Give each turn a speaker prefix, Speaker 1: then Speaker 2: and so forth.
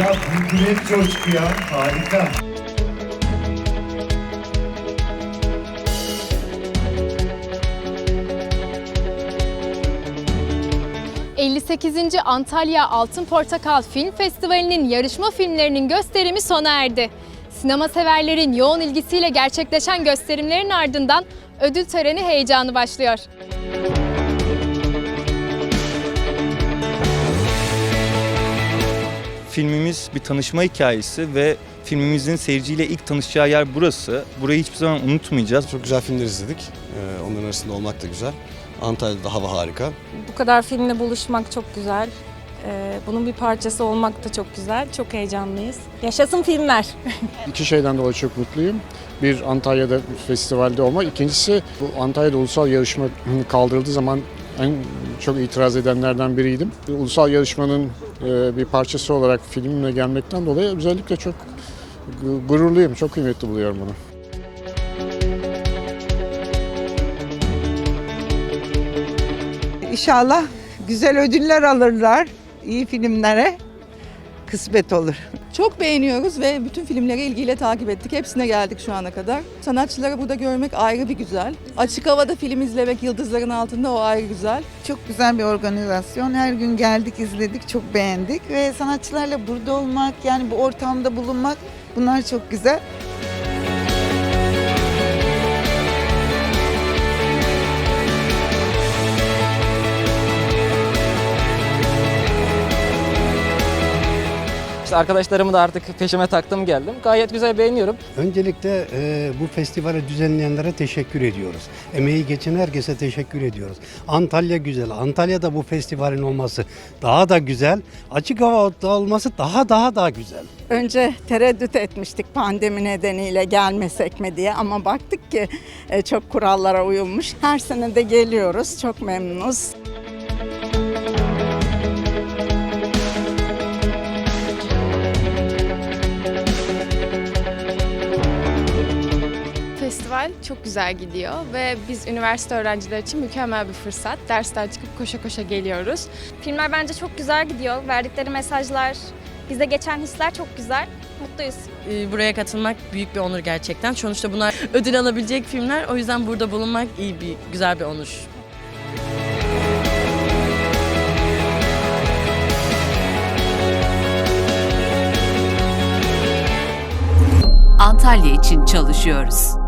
Speaker 1: Ya ne coşku ya. Harika.
Speaker 2: – 58. Antalya Altın Portakal Film Festivali'nin yarışma filmlerinin gösterimi sona erdi. Sinema severlerin yoğun ilgisiyle gerçekleşen gösterimlerin ardından ödül töreni heyecanı başlıyor.
Speaker 3: Filmimiz bir tanışma hikayesi ve filmimizin seyirciyle ilk tanışacağı yer burası. Burayı hiçbir zaman unutmayacağız.
Speaker 4: Çok güzel filmler izledik. Ee, onların arasında olmak da güzel. Antalya'da hava harika.
Speaker 5: Bu kadar filmle buluşmak çok güzel. Ee, bunun bir parçası olmak da çok güzel. Çok heyecanlıyız. Yaşasın filmler.
Speaker 6: İki şeyden dolayı çok mutluyum. Bir Antalya'da festivalde olmak. İkincisi bu Antalya'da ulusal yarışma kaldırıldığı zaman en çok itiraz edenlerden biriydim. Ulusal yarışmanın e, bir parçası olarak filmimle gelmekten dolayı özellikle çok gu- gururluyum. Çok kıymetli buluyorum bunu.
Speaker 7: İnşallah güzel ödüller alırlar iyi filmlere kısmet olur.
Speaker 8: Çok beğeniyoruz ve bütün filmleri ilgiyle takip ettik. Hepsine geldik şu ana kadar. Sanatçıları burada görmek ayrı bir güzel. Açık havada film izlemek yıldızların altında o ayrı güzel.
Speaker 9: Çok güzel bir organizasyon. Her gün geldik, izledik, çok beğendik ve sanatçılarla burada olmak, yani bu ortamda bulunmak bunlar çok güzel.
Speaker 10: İşte arkadaşlarımı da artık peşime taktım geldim. Gayet güzel beğeniyorum.
Speaker 11: Öncelikle e, bu festivali düzenleyenlere teşekkür ediyoruz. Emeği geçen herkese teşekkür ediyoruz. Antalya güzel. Antalya'da bu festivalin olması daha da güzel. Açık havada olması daha daha daha güzel.
Speaker 7: Önce tereddüt etmiştik pandemi nedeniyle gelmesek mi diye ama baktık ki e, çok kurallara uyulmuş. Her sene de geliyoruz. Çok memnunuz.
Speaker 12: Festival çok güzel gidiyor ve biz üniversite öğrencileri için mükemmel bir fırsat. Dersten çıkıp koşa koşa geliyoruz.
Speaker 5: Filmler bence çok güzel gidiyor. Verdikleri mesajlar, bize geçen hisler çok güzel. Mutluyuz.
Speaker 13: Ee, Buraya katılmak büyük bir onur gerçekten. Sonuçta bunlar ödül alabilecek filmler. O yüzden burada bulunmak iyi bir, güzel bir onur.
Speaker 14: Antalya için çalışıyoruz.